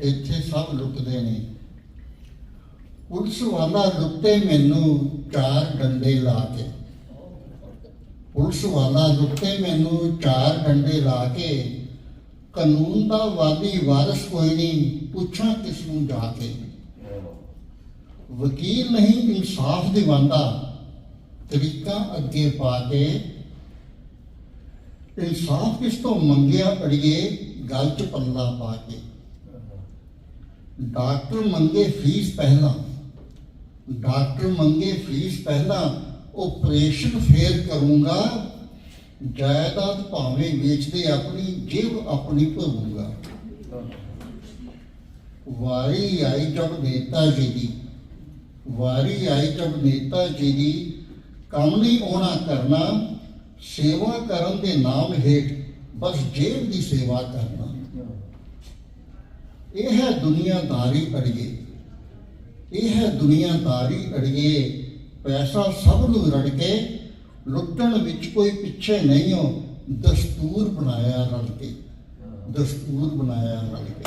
ਇੱਥੇ ਸਭ ਲੁਕਦੇ ਨੇ। ਪੁਲਿਸ ਵਾਲਾ ਲੁੱਟੇ ਮੈਨੂੰ ਚਾਰ ਡੰਡੇ ਲਾ ਕੇ। ਪੁਲਿਸ ਵਾਲਾ ਲੁੱਟੇ ਮੈਨੂੰ ਚਾਰ ਡੰਡੇ ਲਾ ਕੇ। ਕਾਨੂੰਨ ਦਾ ਵਾਦੀ ਵਾਰਸ ਕੋਈ ਨਹੀਂ, ਪੁੱਛਾਂ ਕਿਸ ਨੂੰ ਜਾ ਕੇ। ਵਕੀਲ ਨਹੀਂ, ਇਨਸਾਫ ਦਿਵਾਉਂਦਾ। ਤਰੀਕਾ ਅੱਗੇ ਪਾ ਕੇ। ਇਨਸਾਫ ਕਿਸ ਤੋਂ ਮੰਗਿਆ ਅੜੀਏ, ਗੱਲ ਚ ਪੱਲਾ ਪਾ ਕੇ। ਡਾਕਟਰ ਮੰਗੇ ਫੀਸ ਪਹਿਲਾਂ। ਡਾਕਟਰ ਮੰਗੇ ਫੀਸ ਪਹਿਲਾਂ ਆਪਰੇਸ਼ਨ ਫੇਰ ਕਰੂੰਗਾ, ਜਾਇਦਾਦ ਭਾਵੇਂ ਵੇਚਦੇ ਆਪਣੀ, ਜੇਬ ਆਪਣੀ ਭਰੂੰਗਾ। ਵਾਰੀ ਆਈ ਜਬ ਨੇਤਾ ਜੀ ਦੀ, ਵਾਰੀ ਆਈ ਜਬ ਨੇਤਾ ਜੀ ਦੀ, ਕੰਮ ਨਹੀਂ ਆਉਣਾ ਕਰਨਾ, ਸੇਵਾ ਕਰਨ ਦੇ ਨਾਮ ਹੇਠ ਬਸ ਜੇਬ ਦੀ ਸੇਵਾ ਕਰਨਾ। ਇਹ ਹੈ ਦੁਨੀਆਦਾਰੀ ਅੜੀਏ। ਇਹ ਹੈ ਦੁਨੀਆਦਾਰੀ ਅੜੀਏ। ਪੈਸਾ ਸਭ ਨੂੰ ਰੜ ਕੇ, ਲੁੱਟਣ ਵਿੱਚ ਕੋਈ ਪਿੱਛੇ ਨਹੀਂ ਹੋ। ਦਸਤੂਰ ਬਣਾਇਆ ਰਲ ਕੇ। ਦਸਤੂਰ ਬਣਾਇਆ ਰਲ ਕੇ।